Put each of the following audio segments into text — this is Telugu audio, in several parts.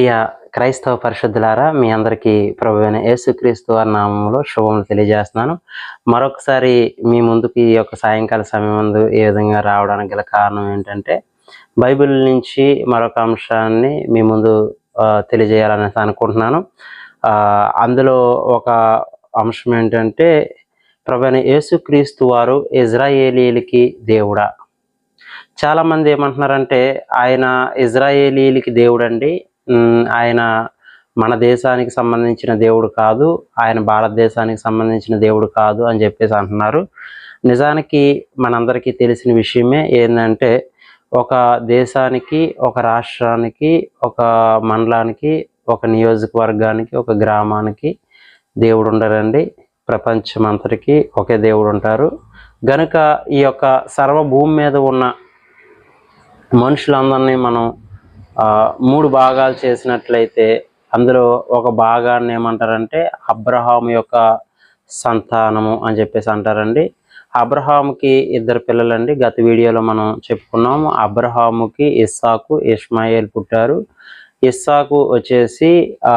ప్రియ క్రైస్తవ పరిశుద్ధులారా మీ అందరికీ ప్రభు అయిన యేసుక్రీస్తు వారి నామంలో శుభములు తెలియజేస్తున్నాను. మరొకసారి మీ ముందుకు ఈ యొక్క సాయంకాల సమయం ముందు ఏ విధంగా రావడానికి గల కారణం ఏంటంటే బైబిల్ నుంచి మరొక అంశాన్ని మీ ముందు తెలియజేయాలనేసి తెలియజేయాలని అనుకుంటున్నాను అందులో ఒక అంశం ఏంటంటే ప్రభు అయిన యేసుక్రీస్తు వారు ఇజ్రాయేలీలకి దేవుడా. చాలామంది ఏమంటున్నారంటే ఆయన ఇజ్రాయేలీలకి దేవుడండి ఆయన మన దేశానికి సంబంధించిన దేవుడు కాదు ఆయన భారతదేశానికి సంబంధించిన దేవుడు కాదు అని చెప్పేసి అంటున్నారు. నిజానికి మనందరికీ తెలిసిన విషయమే ఏంటంటే ఒక దేశానికి ఒక రాష్ట్రానికి ఒక మండలానికి ఒక నియోజకవర్గానికి ఒక గ్రామానికి దేవుడు ఉండరండి. ప్రపంచం అంతటికి ఒకే దేవుడు ఉంటారు. గనుక ఈ యొక్క సర్వభూమి మీద ఉన్న మనుషులందరినీ మనం మూడు భాగాలు చేసినట్లయితే అందులో ఒక భాగాన్ని ఏమంటారంటే అబ్రహాం యొక్క సంతానము అని చెప్పేసి అంటారండి. అబ్రహాముకి ఇద్దరు పిల్లలండి. గత వీడియోలో మనం చెప్పుకున్నాము అబ్రహాముకి ఇస్సాకు ఇస్మాయిల్ పుట్టారు. ఇస్సాకు వచ్చేసి ఆ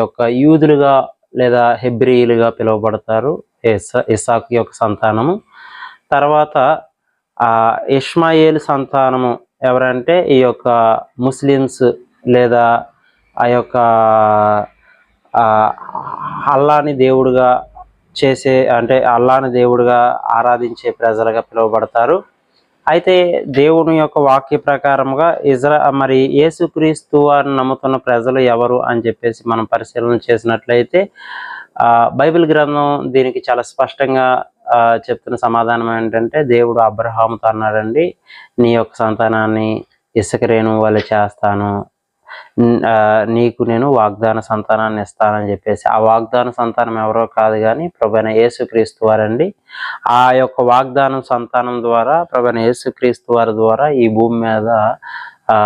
యొక్క యూదులుగా లేదా హెబ్రియులుగా పిలువబడతారు ఇస్సా ఇస్సాకు యొక్క సంతానము. తర్వాత ఆ ఇస్మాయిల్ సంతానము ఎవరంటే ఈ యొక్క ముస్లిమ్స్ లేదా ఆ యొక్క అల్లాని దేవుడుగా చేసే అంటే అల్లాని దేవుడుగా ఆరాధించే ప్రజలుగా పిలువబడతారు. అయితే దేవుని యొక్క వాక్య ప్రకారముగా ఇజ్రా మరి యేసుక్రీస్తు వారిని నమ్ముతున్న ప్రజలు ఎవరు అని చెప్పేసి మనం పరిశీలన చేసినట్లయితే బైబిల్ గ్రంథం దీనికి చాలా స్పష్టంగా చెప్తున్న సమాధానం ఏంటంటే దేవుడు అబ్రహాముతో అన్నాడండి నీ యొక్క సంతానాన్ని ఇసుక రేణువు వల్ల చేస్తాను నీకు నేను వాగ్దాన సంతానాన్ని ఇస్తానని చెప్పేసి ఆ వాగ్దాన సంతానం ఎవరో కాదు కానీ ప్రభైన యేసుక్రీస్తు వారండి. ఆ యొక్క వాగ్దానం సంతానం ద్వారా ప్రభైన యేసుక్రీస్తు వారి ద్వారా ఈ భూమి మీద ఆ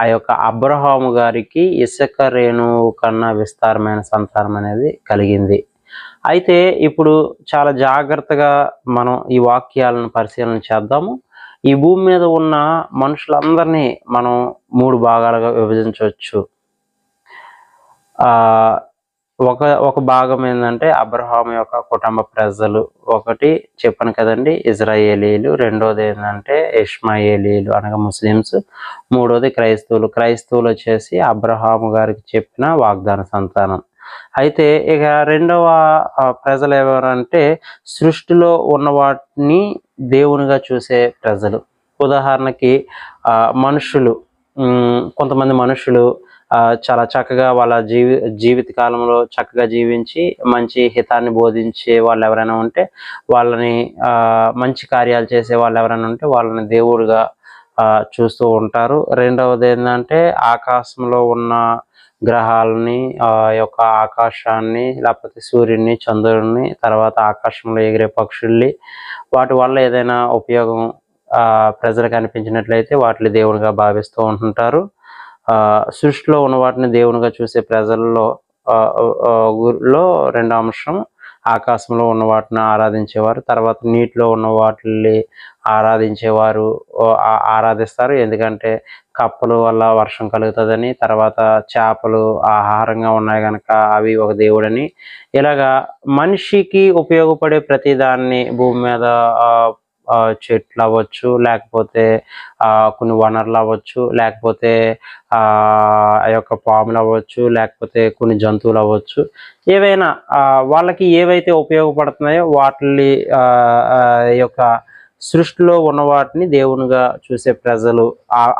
ఆ యొక్క అబ్రహాము గారికి ఇసుక రేణువు కన్నా విస్తారమైన సంతానం అనేది కలిగింది. అయితే ఇప్పుడు చాలా జాగ్రత్తగా మనం ఈ వాక్యాలను పరిశీలన చేద్దాము. ఈ భూమి మీద ఉన్న మనుషులందరినీ మనం మూడు భాగాలుగా విభజించవచ్చు. ఆ ఒక ఒక భాగం ఏంటంటే అబ్రహాం యొక్క కుటుంబ ప్రజలు ఒకటి చెప్పాను కదండి ఇజ్రాయేలీలు. రెండోది ఏంటంటే ఇష్మాయేలీలు అనగా ముస్లిమ్స్. మూడోది క్రైస్తవులు. క్రైస్తవులు వచ్చేసి అబ్రహాము గారికి చెప్పిన వాగ్దాన సంతానం. అయితే ఇక రెండవ ప్రజలు ఎవరంటే సృష్టిలో ఉన్న వాటిని దేవునిగా చూసే ప్రజలు. ఉదాహరణకి మనుషులు కొంతమంది మనుషులు చాలా చక్కగా వాళ్ళ జీవి జీవిత కాలంలో చక్కగా జీవించి మంచి హితాన్ని బోధించే వాళ్ళు ఎవరైనా ఉంటే వాళ్ళని మంచి కార్యాలు చేసే వాళ్ళు ఎవరైనా ఉంటే వాళ్ళని దేవుడుగా చూస్తూ ఉంటారు. రెండవది ఏంటంటే ఆకాశంలో ఉన్న గ్రహాలని ఆ యొక్క ఆకాశాన్ని లేకపోతే సూర్యుడిని చంద్రుడిని తర్వాత ఆకాశంలో ఎగిరే పక్షుల్ని వాటి వల్ల ఏదైనా ఉపయోగం ప్రజలకు అనిపించినట్లయితే వాటిని దేవునిగా భావిస్తూ ఉంటుంటారు. సృష్టిలో ఉన్న వాటిని దేవునిగా చూసే ప్రజల్లో లో ఊరిలో రెండో అంశం ఆకాశంలో ఉన్న వాటిని ఆరాధించేవారు తర్వాత నీటిలో ఉన్న వాటిని ఆరాధించేవారు ఆరాధిస్తారు. ఎందుకంటే కప్పలు వల్ల వర్షం కలుగుతుందని తర్వాత చేపలు ఆహారంగా ఉన్నాయి కనుక అవి ఒక దేవుడని. ఇలాగా మనిషికి ఉపయోగపడే ప్రతి దాన్ని భూమి మీద చెట్లు అవ్వచ్చు లేకపోతే కొన్ని వనరులు అవ్వచ్చు లేకపోతే ఆ యొక్క పాములు అవ్వచ్చు లేకపోతే కొన్ని జంతువులు అవ్వచ్చు ఏవైనా వాళ్ళకి ఏవైతే ఉపయోగపడుతున్నాయో వాటిని ఆ, ఈ యొక్క సృష్టిలో ఉన్న వాటిని దేవునిగా చూసే ప్రజలు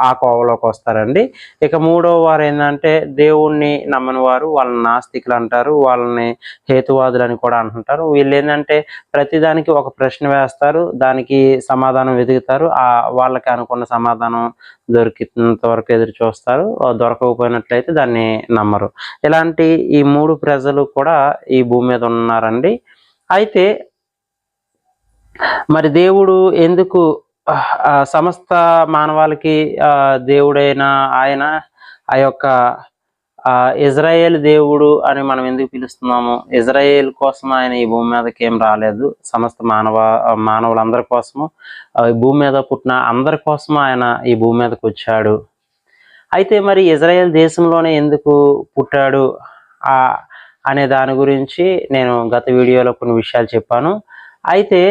ఆ కోవలోకి వస్తారండి. ఇక మూడో వారు ఏంటంటే దేవుణ్ణి నమ్మని వారు వాళ్ళని నాస్తికులు అంటారు వాళ్ళని హేతువాదులు అని కూడా అంటుంటారు. వీళ్ళు ఏంటంటే ప్రతిదానికి ఒక ప్రశ్న వేస్తారు దానికి సమాధానం వెతుకుతారు ఆ వాళ్ళకి అనుకున్న సమాధానం దొరికినంత వరకు ఎదురు చూస్తారు దొరకకపోయినట్లయితే దాన్ని నమ్మరు. ఇలాంటి ఈ మూడు ప్రజలు కూడా ఈ భూమి మీద ఉన్నారండి. అయితే మరి దేవుడు ఎందుకు ఆ, సమస్త మానవాళికి ఆ, దేవుడైన ఆయన ఆ యొక్క ఇజ్రాయేల్ దేవుడు అని మనం ఎందుకు పిలుస్తున్నాము? ఇజ్రాయేల్ కోసం ఆయన ఈ భూమి మీదకి ఏం రాలేదు. సమస్త మానవ మానవులందరి కోసము ఈ భూమి మీద పుట్టిన అందరి కోసము ఆయన ఈ భూమి మీదకి వచ్చాడు. అయితే మరి ఇజ్రాయేల్ దేశంలోనే ఎందుకు పుట్టాడు? అనే దాని గురించి నేను గత వీడియోలో కొన్ని విషయాలు చెప్పాను. అయితే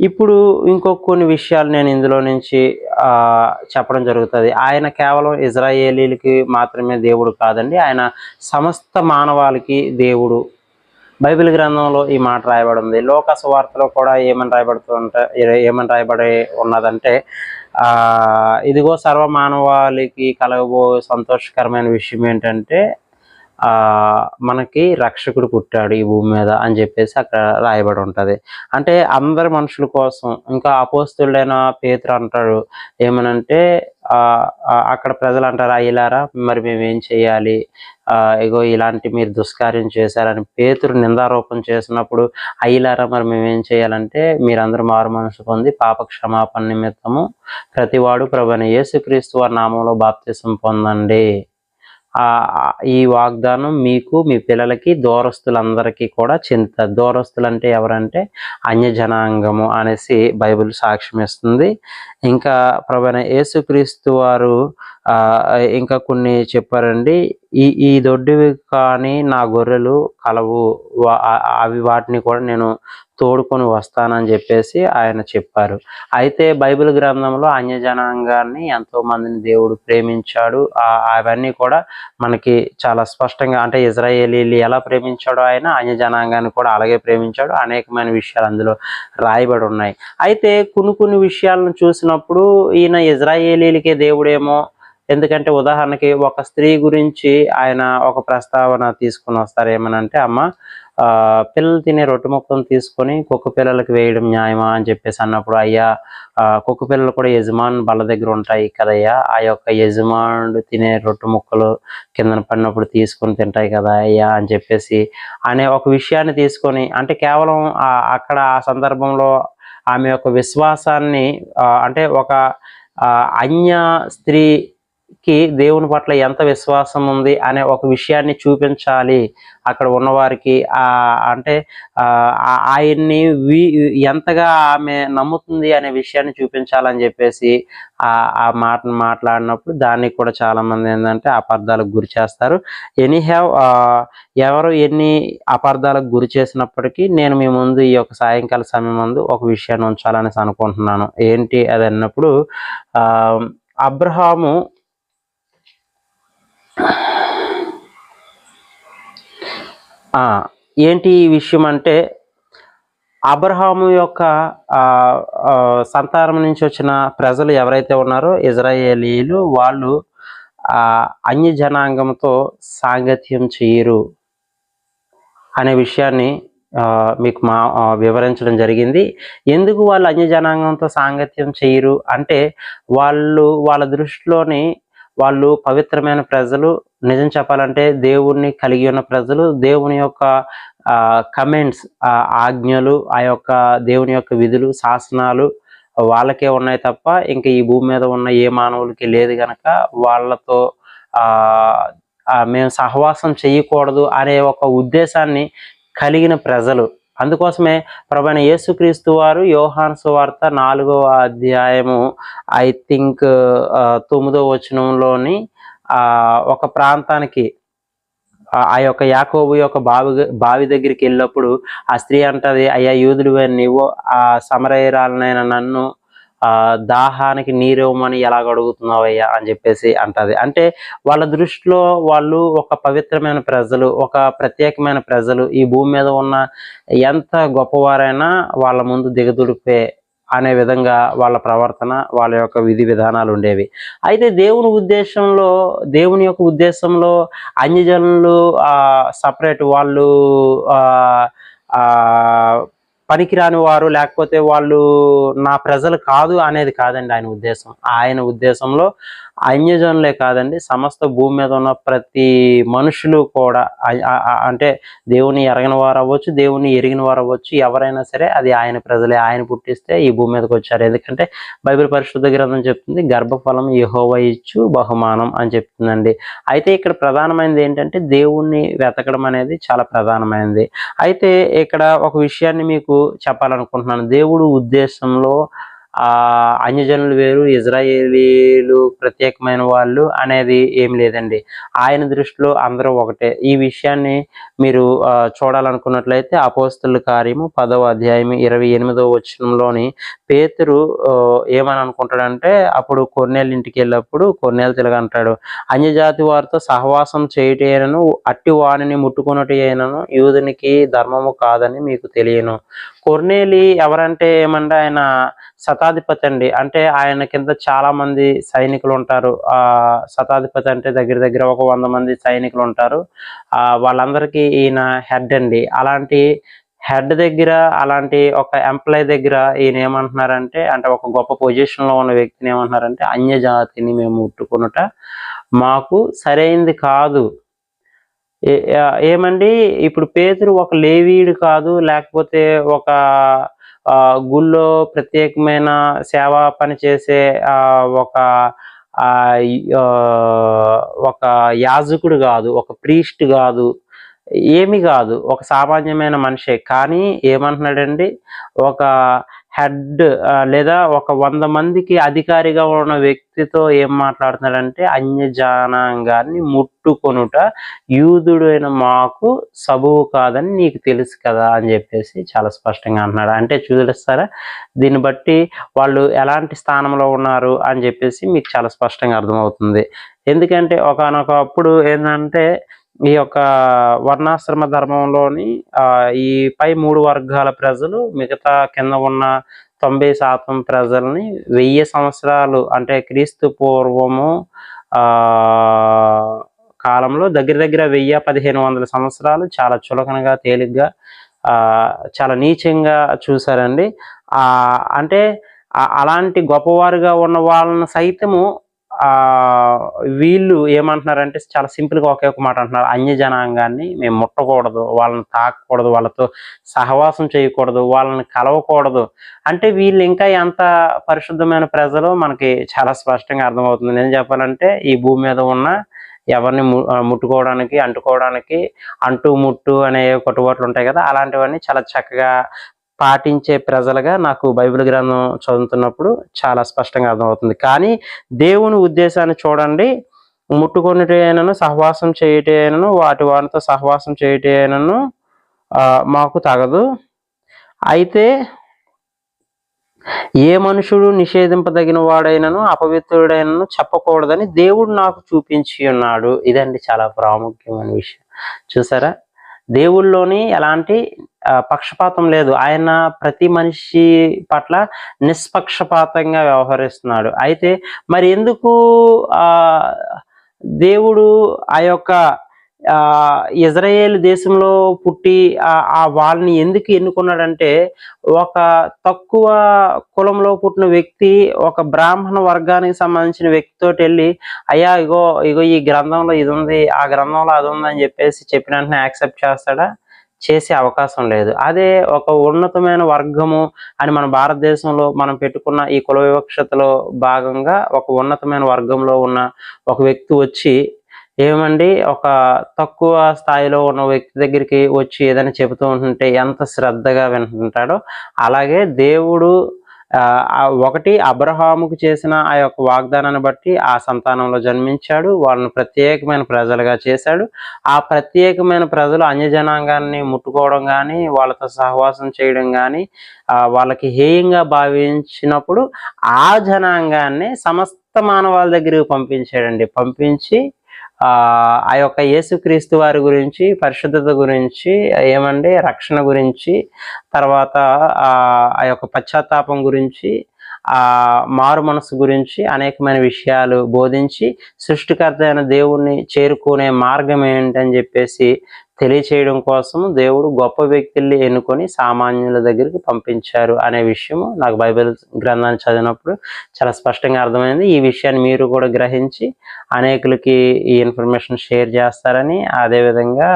ఇప్పుడు ఇంకో కొన్ని విషయాలు నేను ఇందులో నుంచి చెప్పడం జరుగుతుంది. ఆయన కేవలం ఇజ్రాయేలీలకి మాత్రమే దేవుడు కాదండి ఆయన సమస్త మానవాళికి దేవుడు. బైబిల్ గ్రంథంలో ఈ మాట రాయబడి ఉంది. లోక సువార్తలో కూడా ఏమని రాయబడుతుంటే ఏమని రాయబడి ఉన్నదంటే ఇదిగో సర్వ మానవాళికి కలగబో సంతోషకరమైన విషయం ఏంటంటే మనకి రక్షకుడు పుట్టాడు ఈ భూమి మీద అని చెప్పేసి అక్కడ రాయబడి ఉంటుంది. అంటే అందరి మనుషుల కోసం ఇంకా అపోస్తుడైన పేతురు అంటాడు ఏమనంటే అక్కడ ప్రజలు అంటారు అయ్యలారా మరి మేము ఏం చేయాలి? ఇగో ఇలాంటి మీరు దుష్కార్యం చేశారని పేతురు నిందారోపణ చేసినప్పుడు అయ్యలారా మరి మేము ఏం చేయాలంటే మీరందరూ మారు మనసు పొంది పాప క్షమాపణ నిమిత్తము ప్రతివాడు ప్రభుని యేసుక్రీస్తు వారి నామంలో బాప్తిసం పొందండి. ఈ వాగ్దానం మీకు మీ పిల్లలకి దూరస్తులందరికీ కూడా చింత దూరస్తులు అంటే ఎవరంటే అన్య జనాంగము అనేసి బైబిల్ సాక్ష్యం ఇస్తుంది. ఇంకా ప్రభైన యేసుక్రీస్తు వారు ఇంకా కొన్ని చెప్పారండి. ఈ ఈ దొడ్డివి కానీ నా గొర్రెలు కలవు. వా- అవి వాటిని కూడా నేను తోడుకొని వస్తానని చెప్పేసి ఆయన చెప్పారు. అయితే బైబిల్ గ్రంథంలో అన్య జనాంగాన్ని ఎంతో మందిని దేవుడు ప్రేమించాడు. అవన్నీ కూడా మనకి చాలా స్పష్టంగా అంటే ఇజ్రాయేలీలు ఎలా ప్రేమించాడో ఆయన అన్య జనాంగాన్ని కూడా అలాగే ప్రేమించాడు. అనేకమైన విషయాలు అందులో రాయబడి ఉన్నాయి. అయితే కొన్ని కొన్ని విషయాలను చూసినప్పుడు ఈయన ఇజ్రాయేలీలకే దేవుడేమో ఎందుకంటే ఉదాహరణకి ఒక స్త్రీ గురించి ఆయన ఒక ప్రస్తావన తీసుకుని వస్తారు ఏమనంటే అమ్మ పిల్లలు తినే రొట్టె ముక్కను తీసుకొని కుక్క పిల్లలకు వేయడం న్యాయమా అని చెప్పేసి అన్నప్పుడు అయ్యా కుక్క పిల్లలు కూడా యజమాన్ బల్ల దగ్గర ఉంటాయి కదయ్యా. ఆ యొక్క యజమానుడు తినే రొట్టె ముక్కలు కిందన పడినప్పుడు తీసుకొని తింటాయి కదా అయ్యా అని చెప్పేసి అనే ఒక విషయాన్ని తీసుకొని అంటే కేవలం అక్కడ ఆ సందర్భంలో ఆమె యొక్క విశ్వాసాన్ని అంటే ఒక అన్య స్త్రీ కి దేవుని పట్ల ఎంత విశ్వాసం ఉంది అనే ఒక విషయాన్ని చూపించాలి. అక్కడ ఉన్నవారికి ఆ అంటే ఆయన్ని వి ఎంతగా ఆమె నమ్ముతుంది అనే విషయాన్ని చూపించాలని చెప్పేసి ఆ మాటను మాట్లాడినప్పుడు దానికి కూడా చాలామంది ఏంటంటే అపార్థాలకు గురి చేస్తారు. ఎనీ హ్యావ్ ఎవరు ఎన్ని అపార్థాలకు గురి చేసినప్పటికీ నేను మీ ముందు ఈ యొక్క సాయంకాల సమయం ముందు ఒక విషయాన్ని ఉంచాలనేసి అనుకుంటున్నాను. ఏంటి అది అన్నప్పుడు అబ్రహాము ఏంటి ఈ విషయం అంటే అబ్రహాము యొక్క సంతానం నుంచి వచ్చిన ప్రజలు ఎవరైతే ఉన్నారో ఇజ్రాయేలీలు వాళ్ళు అన్య జనాంగంతో సాంగత్యం చేయరు అనే విషయాన్ని మీకు మా వివరించడం జరిగింది. ఎందుకు వాళ్ళు అన్య జనాంగంతో సాంగత్యం చేయరు అంటే వాళ్ళు వాళ్ళ దృష్టిలోని వాళ్ళు పవిత్రమైన ప్రజలు. నిజం చెప్పాలంటే దేవుణ్ణి కలిగి ఉన్న ప్రజలు. దేవుని యొక్క కమెంట్స్ ఆజ్ఞలు ఆ యొక్క దేవుని యొక్క విధులు శాసనాలు వాళ్ళకే ఉన్నాయి తప్ప ఇంకా ఈ భూమి మీద ఉన్న ఏ మానవులకి లేదు గనక వాళ్ళతో మేము సహవాసం చేయకూడదు అనే ఒక ఉద్దేశాన్ని కలిగిన ప్రజలు. అందుకోసమే ప్రభైన యేసుక్రీస్తు వారు యోహాన్ సువార్త నాలుగవ అధ్యాయము ఐ థింక్ తొమ్మిదో వచనంలోని ఒక ప్రాంతానికి ఆ యొక్క యాకోబు యొక్క బావి బావి దగ్గరికి వెళ్ళినప్పుడు ఆ స్త్రీ అంటది అయ్యా యూదుడు నీవు ఆ సమరయరాలనైనా నన్ను దాహానికి నీరివ్వమని ఎలాగ అడుగుతున్నావయ్యా అని చెప్పేసి అంటది. అంటే వాళ్ళ దృష్టిలో వాళ్ళు ఒక పవిత్రమైన ప్రజలు ఒక ప్రత్యేకమైన ప్రజలు ఈ భూమి మీద ఉన్న ఎంత గొప్పవారైనా వాళ్ళ ముందు దిగదుడిపే అనే విధంగా వాళ్ళ ప్రవర్తన వాళ్ళ యొక్క విధి విధానాలు ఉండేవి. అయితే దేవుని ఉద్దేశంలో దేవుని యొక్క ఉద్దేశంలో అన్యజనులు ఆ సపరేట్ వాళ్ళు ఆ పనికిరాని వారు లేకపోతే వాళ్ళు నా ప్రజలు కాదు అనేది కాదండి ఆయన ఉద్దేశం. ఆయన ఉద్దేశంలో అన్యజనులే కాదండి సమస్త భూమి మీద ఉన్న ప్రతి మనుషులు కూడా అంటే దేవుని ఎరగని వారు అవ్వచ్చు దేవుని ఎరిగిన వారు అవ్వచ్చు ఎవరైనా సరే అది ఆయన ప్రజలే ఆయన పుట్టిస్తే ఈ భూమి మీదకి వచ్చారు. ఎందుకంటే బైబిల్ పరిశుద్ధ గ్రంథం చెప్తుంది గర్భఫలం యహోవ ఇచ్చు బహుమానం అని చెప్తుందండి. అయితే ఇక్కడ ప్రధానమైనది ఏంటంటే దేవుణ్ణి వెతకడం అనేది చాలా ప్రధానమైనది. అయితే ఇక్కడ ఒక విషయాన్ని మీకు చెప్పాలనుకుంటున్నాను. దేవుడు ఉద్దేశంలో అన్యజనులు వేరు ఇజ్రాయేలీలు ప్రత్యేకమైన వాళ్ళు అనేది ఏం లేదండి. ఆయన దృష్టిలో అందరూ ఒకటే. ఈ విషయాన్ని మీరు చూడాలనుకున్నట్లయితే అపోస్తుల కార్యము పదవ అధ్యాయం ఇరవై ఎనిమిదవ వచనంలోని పేతురు ఏమని అనుకుంటాడంటే అప్పుడు కొన్నేళ్ళ ఇంటికి వెళ్ళినప్పుడు కొన్నేళ్ళు తిరగంటాడు అన్యజాతి వారితో సహవాసం చేయటైనను అట్టి వాణిని ముట్టుకున్నట్టు అయినను యూదునికి ధర్మము కాదని మీకు తెలియను. కొర్నేలి ఎవరంటే ఏమంటే ఆయన శతాధిపతి అండి. అంటే ఆయన కింద చాలా మంది సైనికులు ఉంటారు. ఆ శతాధిపతి అంటే దగ్గర దగ్గర ఒక వంద మంది సైనికులు ఉంటారు. ఆ వాళ్ళందరికీ ఈయన హెడ్ అండి. అలాంటి హెడ్ దగ్గర అలాంటి ఒక ఎంప్లాయ్ దగ్గర ఈయన ఏమంటున్నారంటే అంటే ఒక గొప్ప పొజిషన్లో ఉన్న వ్యక్తిని ఏమంటున్నారంటే అన్య జాతిని మేము ముట్టుకునుట మాకు సరైంది కాదు. ఏమండి? ఇప్పుడు పేతురు ఒక లేవీడు కాదు లేకపోతే ఒక గుళ్ళో ప్రత్యేకమైన సేవా పని చేసే ఒక ఒక యాజకుడు కాదు ఒక ప్రీస్ట్ కాదు ఏమి కాదు ఒక సామాన్యమైన మనిషే. కానీ ఏమంటున్నాడండి? ఒక హెడ్ లేదా ఒక వంద మందికి అధికారిగా ఉన్న వ్యక్తితో ఏం మాట్లాడుతున్నాడంటే అన్య జనాంగాన్ని ముట్టుకొనుట యూదుడైన మాకు సబువు కాదని నీకు తెలుసు కదా అని చెప్పేసి చాలా స్పష్టంగా అంటున్నాడు. అంటే చూదిస్తారా దీన్ని బట్టి వాళ్ళు ఎలాంటి స్థానంలో ఉన్నారు అని చెప్పేసి మీకు చాలా స్పష్టంగా అర్థమవుతుంది. ఎందుకంటే ఒకనొకప్పుడు ఏంటంటే ఈ యొక్క వర్ణాశ్రమ ధర్మంలోని ఈ పై మూడు వర్గాల ప్రజలు మిగతా కింద ఉన్న తొంభై శాతం ప్రజల్ని వెయ్యి సంవత్సరాలు అంటే క్రీస్తు పూర్వము కాలంలో దగ్గర దగ్గర వెయ్యి పదిహేను వందల సంవత్సరాలు చాలా చులకనగా తేలిగ్గా చాలా నీచంగా చూశారండి. అంటే అలాంటి గొప్పవారుగా ఉన్న వాళ్ళని సైతము వీళ్ళు ఏమంటున్నారంటే చాలా సింపుల్గా ఒకే ఒక మాట అంటున్నారు. అన్య జనాంగాన్ని మేము ముట్టకూడదు వాళ్ళని తాకకూడదు వాళ్ళతో సహవాసం చేయకూడదు వాళ్ళని కలవకూడదు. అంటే వీళ్ళు ఇంకా ఎంత పరిశుద్ధమైన ప్రజలు మనకి చాలా స్పష్టంగా అర్థమవుతుంది. నేను చెప్పాలంటే ఈ భూమి మీద ఉన్న ఎవరిని ము- ముట్టుకోవడానికి అంటుకోవడానికి అంటు ముట్టు అనే కట్టుబాట్లు ఉంటాయి కదా అలాంటివన్నీ చాలా చక్కగా పాటించే ప్రజలుగా నాకు బైబిల్ గ్రంథం చదువుతున్నప్పుడు చాలా స్పష్టంగా అర్థమవుతుంది. కానీ దేవుని ఉద్దేశాన్ని చూడండి. ముట్టుకొనిటైనను సహవాసం చేయటైనను వాటి వారితో సహవాసం చేయటైనను మాకు తగదు. అయితే ఏ మనుషుడు నిషేధింపదగిన వాడైనను అపవిత్రుడైనను చెప్పకూడదని దేవుడు నాకు చూపించి ఉన్నాడు. ఇదండి చాలా ప్రాముఖ్యమైన విషయం. చూసారా? దేవుళ్ళలోని ఎలాంటి పక్షపాతం లేదు. ఆయన ప్రతి మనిషి పట్ల నిష్పక్షపాతంగా వ్యవహరిస్తున్నాడు. అయితే మరి ఎందుకు దేవుడు ఆ యొక్క ఇజ్రాయేల్ దేశంలో పుట్టి ఆ ఆ వాళ్ళని ఎందుకు ఎన్నుకున్నాడంటే ఒక తక్కువ కులంలో పుట్టిన వ్యక్తి ఒక బ్రాహ్మణ వర్గానికి సంబంధించిన వ్యక్తితోటి వెళ్ళి అయ్యా ఇగో ఇగో ఈ గ్రంథంలో ఇది ఉంది ఆ గ్రంథంలో అది ఉంది అని చెప్పేసి చెప్పిన వెంటనే యాక్సెప్ట్ చేస్తాడా? చేసే అవకాశం లేదు. అదే ఒక ఉన్నతమైన వర్గము అని మన భారతదేశంలో మనం పెట్టుకున్న ఈ కుల వివక్షతలో భాగంగా ఒక ఉన్నతమైన వర్గంలో ఉన్న ఒక వ్యక్తి వచ్చి ఏమండి? ఒక తక్కువ స్థాయిలో ఉన్న వ్యక్తి దగ్గరికి వచ్చి ఏదైనా చెబుతూ ఉంటుంటే ఎంత శ్రద్ధగా వింటుంటాడో అలాగే దేవుడు ఒకటి అబ్రహాముకు చేసిన ఆ యొక్క వాగ్దానాన్ని బట్టి ఆ సంతానంలో జన్మించాడు వాళ్ళని ప్రత్యేకమైన ప్రజలుగా చేశాడు. ఆ ప్రత్యేకమైన ప్రజలు అన్యజనాంగాన్ని ముట్టుకోవడం కానీ వాళ్ళతో సహవాసం చేయడం కానీ వాళ్ళకి హేయంగా భావించినప్పుడు ఆ జనాంగాన్ని సమస్త మానవాళి దగ్గరికి పంపించాడండి. పంపించి ఆ యొక్క యేసుక్రీస్తు వారి గురించి పరిశుద్ధత గురించి ఏమండి రక్షణ గురించి తర్వాత ఆ ఆ యొక్క పశ్చాత్తాపం గురించి ఆ మారు మనసు గురించి అనేకమైన విషయాలు బోధించి సృష్టికర్త అయిన దేవుణ్ణి చేరుకునే మార్గం ఏంటని చెప్పేసి తెలియచేయడం కోసం దేవుడు గొప్ప వ్యక్తుల్ని ఎన్నుకొని సామాన్యుల దగ్గరికి పంపించారు అనే విషయము నాకు బైబిల్ గ్రంథాన్ని చదివినప్పుడు చాలా స్పష్టంగా అర్థమైంది. ఈ విషయాన్ని మీరు కూడా గ్రహించి అనేకులకి ఈ ఇన్ఫర్మేషన్ షేర్ చేస్తారని అదేవిధంగా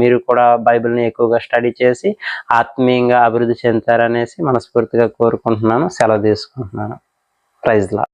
మీరు కూడా బైబిల్ని ఎక్కువగా స్టడీ చేసి ఆత్మీయంగా అభివృద్ధి చెందుతారనేసి మనస్ఫూర్తిగా కోరుకుంటున్నాను. సెలవు తీసుకుంటున్నాను. ప్రైజ్లా